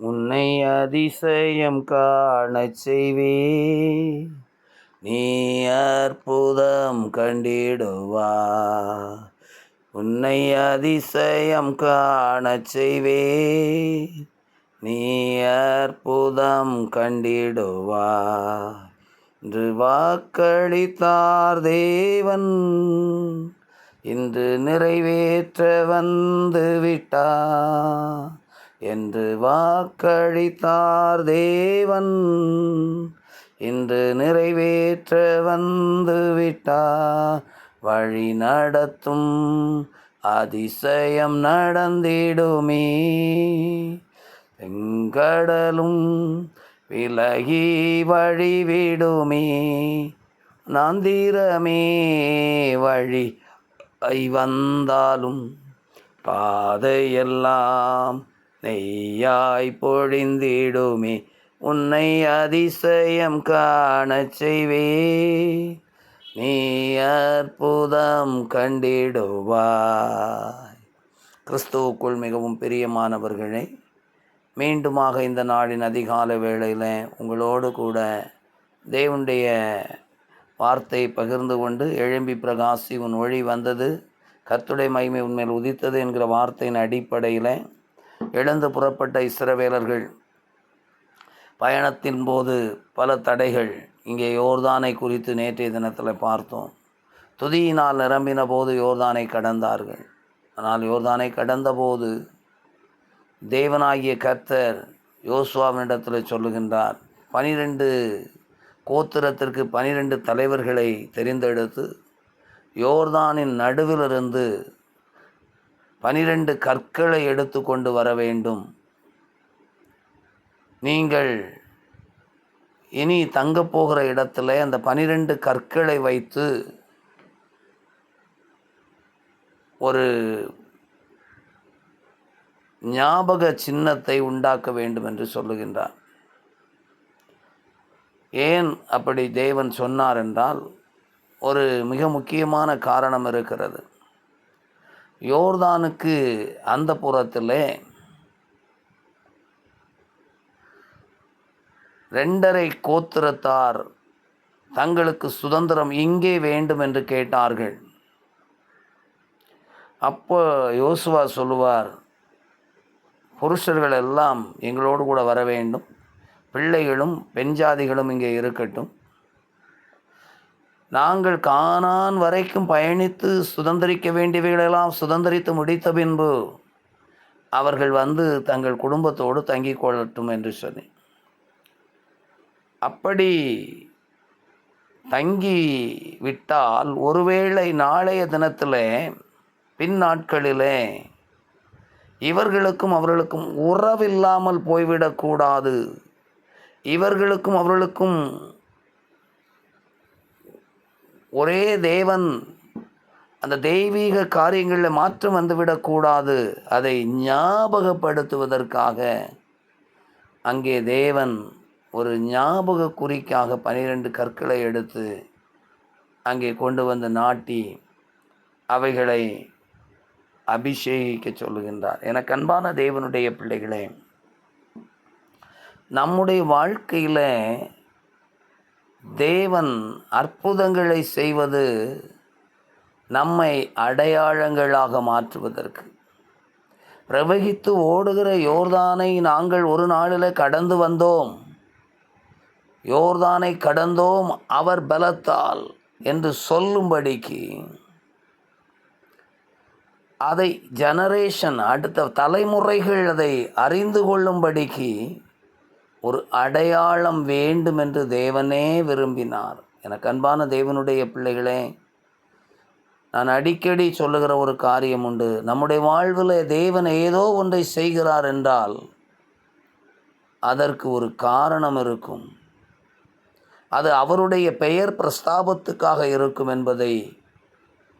உன்னை அதிசயம் காணச் செய்வே நீ அற்புதம் கண்டிடுவா உன்னை அதிசயம் காணச் செய்வே நீ அற்புதம் கண்டிடுவா இன்று வாக்களித்தார் தேவன். இன்று நிறைவேற்ற வந்து விட்டார். என்று வாக்களித்தார் தேவன். இன்று நிறைவேற்ற வந்து விட்டா வழி நடத்தும் அதிசயம் நடந்திடுமே. செங்கடலும் விலகி வழிவிடுமே. நாந்திரமே வழி ஐ வந்தாலும் பாதையெல்லாம் நெய்யாய் பொழிந்திடுமே உன்னை அதிசயம் காணச் செய்வே நீ அற்புதம் கண்டிடுவாய். கிறிஸ்துவுக்குள் மிகவும் பிரியமானவர்களே மீண்டுமாக இந்த நாளின் அதிகால வேளையில் உங்களோடு கூட தேவனுடைய வார்த்தை பகிர்ந்து கொண்டு எழும்பி பிரகாசி உன் ஒளி வந்தது கத்துடை மகிமை உண்மையில் உதித்தது என்கிற வார்த்தையின் அடிப்படையில் எழுந்து புறப்பட்ட இஸ்ரவேலர்கள். பயணத்தின் போது பல தடைகள். இங்கே யோர்தானை குறித்து நேற்றைய தினத்தில் பார்த்தோம். துதியினால் நிரம்பின போது யோர்தானை கடந்தார்கள். ஆனால் யோர்தானை கடந்தபோது தேவனாகிய கர்த்தர் யோசுவாவினிடத்தில் சொல்லுகின்றார் பனிரெண்டு கோத்திரத்திற்கு பனிரெண்டு தலைவர்களை தெரிந்தெடுத்து யோர்தானின் நடுவிலிருந்து பனிரெண்டு கற்களை எடுத்து கொண்டு வர வேண்டும். நீங்கள் இனி தங்கப் போகிற இடத்துல அந்த பனிரெண்டு கற்களை வைத்து ஒரு ஞாபக சின்னத்தை உண்டாக்க வேண்டும் என்று சொல்லுகின்றார். ஏன் அப்படி தேவன் சொன்னார் என்றால் ஒரு மிக முக்கியமான காரணம் இருக்கிறது. யோர்தானுக்கு அந்த புறத்தில் ரெண்டரை கோத்திரத்தார் தங்களுக்கு சுதந்திரம் இங்கே வேண்டும் என்று கேட்டார்கள். அப்போ யோசுவா சொல்லுவார் புருஷர்கள் எல்லாம் எங்களோடு கூட வர வேண்டும். பிள்ளைகளும் பெண் ஜாதிகளும் இங்கே இருக்கட்டும். நாங்கள் கானான் வரைக்கும் பயணித்து சுதந்திரிக்க வேண்டியவைகளெல்லாம் சுதந்திரித்து முடித்த பின்பு அவர்கள் வந்து தங்கள் குடும்பத்தோடு தங்கிக் கொள்ளட்டும் என்று சொல்லி அப்படி தங்கி விட்டால் ஒருவேளை நாளைய தினத்தில் பின் நாட்களிலே இவர்களுக்கும் அவர்களுக்கும் உறவில்லாமல் போய்விடக்கூடாது. இவர்களுக்கும் அவர்களுக்கும் ஒரே தேவன் அந்த தெய்வீக காரியங்களில் மாற்றம் வந்துவிடக்கூடாது அதை ஞாபகப்படுத்துவதற்காக அங்கே தேவன் ஒரு ஞாபக குறிக்காக பனிரெண்டு கற்களை எடுத்து அங்கே கொண்டு வந்து நாட்டி அவைகளை அபிஷேகிக்க சொல்லுகின்றார். எனக்கு அன்பான தேவனுடைய பிள்ளைகளே நம்முடைய வாழ்க்கையில் தேவன் அற்புதங்களை செய்வது நம்மை அடையாளங்களாக மாற்றுவதற்கு. பிரவகித்து ஓடுகிற யோர்தானை நாங்கள் ஒரு நாளில் கடந்து வந்தோம். யோர்தானை கடந்தோம் அவர் பலத்தால் என்று சொல்லும்படிக்கு அதை ஜெனரேஷன் அடுத்த தலைமுறைகள் அதை அறிந்து கொள்ளும்படிக்கு ஒரு அடையாளம் வேண்டும் என்று தேவனே விரும்பினார். எனக்கு அன்பான தேவனுடைய பிள்ளைகளே நான் அடிக்கடி சொல்லுகிற ஒரு காரியம் உண்டு. நம்முடைய வாழ்வில் தேவன் ஏதோ ஒன்றை செய்கிறார் என்றால் அதற்கு ஒரு காரணம் இருக்கும். அது அவருடைய பெயர் பிரஸ்தாபத்துக்காக இருக்கும் என்பதை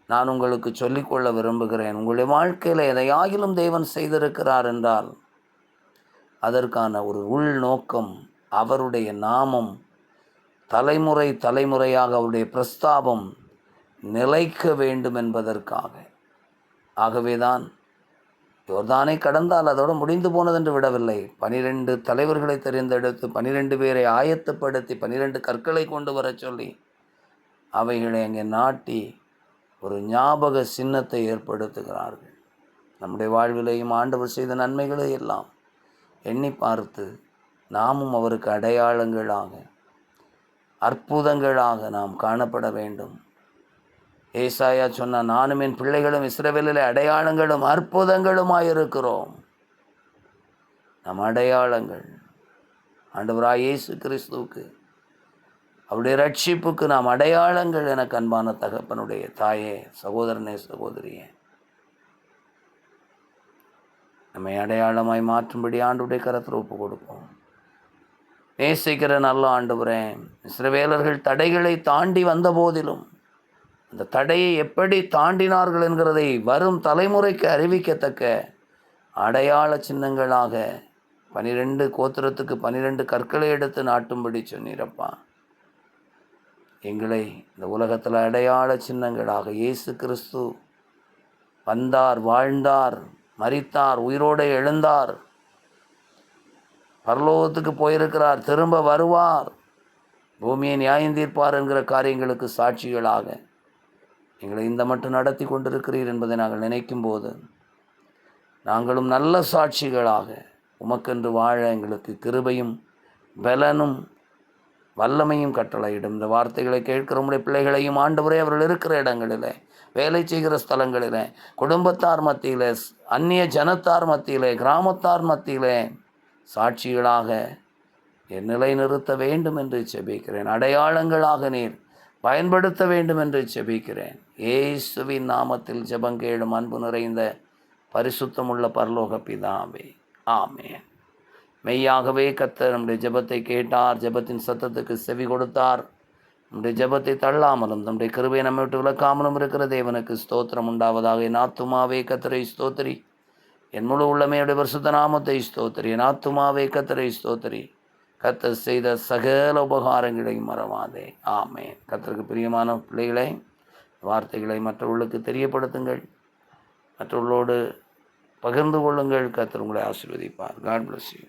நான் உங்களுக்கு சொல்லிக்கொள்ள விரும்புகிறேன். உங்களுடைய வாழ்க்கையில் எதையாகிலும் தேவன் செய்திருக்கிறார் என்றால் அதற்கான ஒரு உள்நோக்கம் அவருடைய நாமம் தலைமுறை தலைமுறையாக அவருடைய பிரஸ்தாபம் நிலைக்க வேண்டும் என்பதற்காக. ஆகவேதான் யோர்தானை கடந்தால் அதோடு முடிந்து போனதென்று விடவில்லை. பனிரெண்டு தலைவர்களை தெரிந்தெடுத்து பனிரெண்டு பேரை ஆயத்தப்படுத்தி பனிரெண்டு கற்களை கொண்டு வரச் சொல்லி அவைகளை அங்கே நாட்டி ஒரு ஞாபக சின்னத்தை ஏற்படுத்துகிறார்கள். நம்முடைய வாழ்விலையும் ஆண்டவர் செய்த நன்மைகளை எல்லாம். எண்ணி பார்த்து நாமும் அவருக்கு அடையாளங்களாக அற்புதங்களாக நாம் காணப்பட வேண்டும். ஏசாயா சொன்ன நானும் என் பிள்ளைகளும் இஸ்ரவேலில் அடையாளங்களும் அற்புதங்களுமாயிருக்கிறோம். நம் அடையாளங்கள் ஆண்டவராய் இயேசு கிறிஸ்துவுக்கு அவருடைய ரட்சிப்புக்கு நாம் அடையாளங்கள் எனக்கு அன்பான தகப்பனுடைய தாயே சகோதரனே சகோதரியே. நம்மை அடையாளமாய் மாற்றும்படி ஆண்டுடைய கரத்தில் ஒப்பு கொடுப்போம் நேசிக்கிற நல்ல ஆண்டவரே இஸ்ரவேலர்கள் தடைகளை தாண்டி வந்த போதிலும் அந்த தடையை எப்படி தாண்டினார்கள் என்கிறதை வரும் தலைமுறைக்கு அறிவிக்கத்தக்க அடையாள சின்னங்களாக பனிரெண்டு கோத்திரத்துக்கு பனிரெண்டு கற்களை எடுத்து நாட்டும்படி சொன்னீரப்பா. எங்களை இந்த உலகத்தில் அடையாள சின்னங்களாக இயேசு கிறிஸ்து வந்தார் வாழ்ந்தார் மறித்தார் உயிரோடு எழுந்தார். பரலோகத்துக்கு போயிருக்கிறார் திரும்ப வருவார். பூமியை நியாயம் தீர்ப்பார் என்கிற காரியங்களுக்கு சாட்சிகளாக எங்களை இந்த மட்டும் நடத்தி கொண்டிருக்கிறீர் என்பதை நாங்கள் நினைக்கும் போது நாங்களும் நல்ல சாட்சிகளாக உமக்கென்று வாழ எங்களுக்கு கிருபையும் பலனும் வல்லமையும் கட்டளையிடும். இந்த வார்த்தைகளை கேட்கிற நம்முடைய பிள்ளைகளையும் ஆண்டவரே அவர்கள் இருக்கிற இடங்களில் வேலை செய்கிற ஸ்தலங்களில் குடும்பத்தார் மத்தியில் அந்நிய ஜனத்தார் மத்தியில் கிராமத்தார் மத்தியில் சாட்சிகளாக என் நிலை நிறுத்த வேண்டும் என்று செபிக்கிறேன் அடையாளங்களாக நீர் பயன்படுத்த வேண்டும் என்று செபிக்கிறேன் ஏசுவின் நாமத்தில் ஜபங்கேடும் அன்பு நிறைந்த பரிசுத்தமுள்ள பரலோக பிதாவே. ஆமேன். மெய்யாகவே கத்தர் நம்முடைய ஜெபத்தை கேட்டார் ஜெபத்தின் சத்தத்துக்கு செவி கொடுத்தார். நம்முடைய ஜெபத்தை தள்ளாமலும் நம்முடைய கிருபை நம்மை விட்டு விளக்காமலும் இருக்கிற தேவனுக்கு ஸ்தோத்திரம் உண்டாவதாக. என் ஆத்துமாவே கத்தரை ஸ்தோத்திரி. என் முழு உள்ளமையுடைய பரிசுத்த நாமத்தை ஸ்தோத்திரி. என் ஆத்துமாவே கத்தரை ஸ்தோத்திரி. கத்தர் செய்த சகல உபகாரங்களையும் மறவாதே. ஆமே கத்தருக்கு பிரியமான பிள்ளைகளை வார்த்தைகளை மற்றவர்களுக்கு தெரியப்படுத்துங்கள். மற்றவர்களோடு பகிர்ந்து கொள்ளுங்கள். கத்தர் உங்களை ஆசீர்வதிப்பார். God bless you